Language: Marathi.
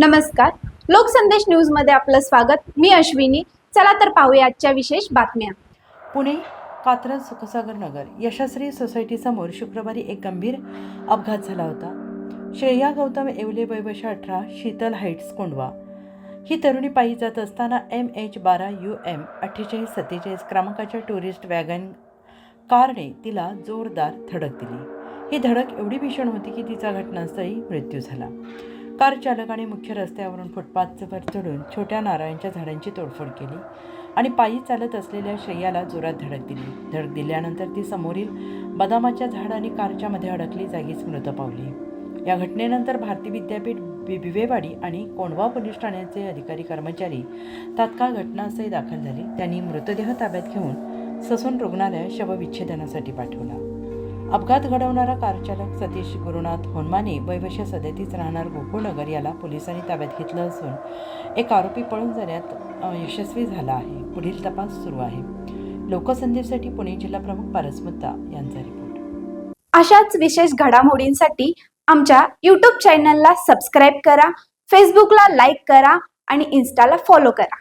नमस्कार. लोकसंदेश न्यूजमध्ये आपलं स्वागत. मी अश्विनी. चला तर पाहूया आजच्या विशेष बातम्या. पुणे कात्रज सुखसागर नगर यशस्वी सोसायटीसमोर शुक्रवारी एक गंभीर अपघात झाला होता. श्रेया गौतम येवले वैवश अठरा शीतल हाईट्स कोंडवा. ही तरुणी पायी जात असताना एम एच बारा यू एम अठ्ठेचाळीस सत्तेचाळीस क्रमांकाच्या टुरिस्ट वॅगन कारने तिला जोरदार धडक दिली. ही धडक एवढी भीषण होती की तिचा घटनास्थळी मृत्यू झाला. कार चालकाने मुख्य रस्त्यावरून फुटपाथवर चढून छोट्या नारळांच्या झाडांची तोडफोड केली आणि पायी चालत असलेल्या शय्याला जोरात धडक दिली. धडक दिल्यानंतर ती समोरील बदामाच्या झाड आणि कारच्या मध्ये अडकली जागीच मृत पावली. या घटनेनंतर भारती विद्यापीठ बि- बिवेवाडी आणि कोंडवा पोलीस ठाण्याचे अधिकारी कर्मचारी तात्काळ घटनास्थळी दाखल झाले. त्यांनी मृतदेह ताब्यात घेऊन ससून रुग्णालयात शवविच्छेदनासाठी पाठवला. अपघात घडवणारा कारचालक सतीश गुरुनाथ होनमाने वयवर्ष सदतीच राहणार गोकुळनगर याला पोलिसांनी ताब्यात घेतलं असून एक आरोपी पळून जाण्यात यशस्वी झाला आहे. पुढील तपास सुरू आहे. लोकसंदेशसाठी पुणे जिल्हा प्रमुख पारस मुद्दा यांचा रिपोर्ट. अशाच विशेष घडामोडींसाठी आमच्या यूट्यूब चॅनलला सबस्क्राईब करा फेसबुकला लाईक करा आणि इन्स्टाला फॉलो करा.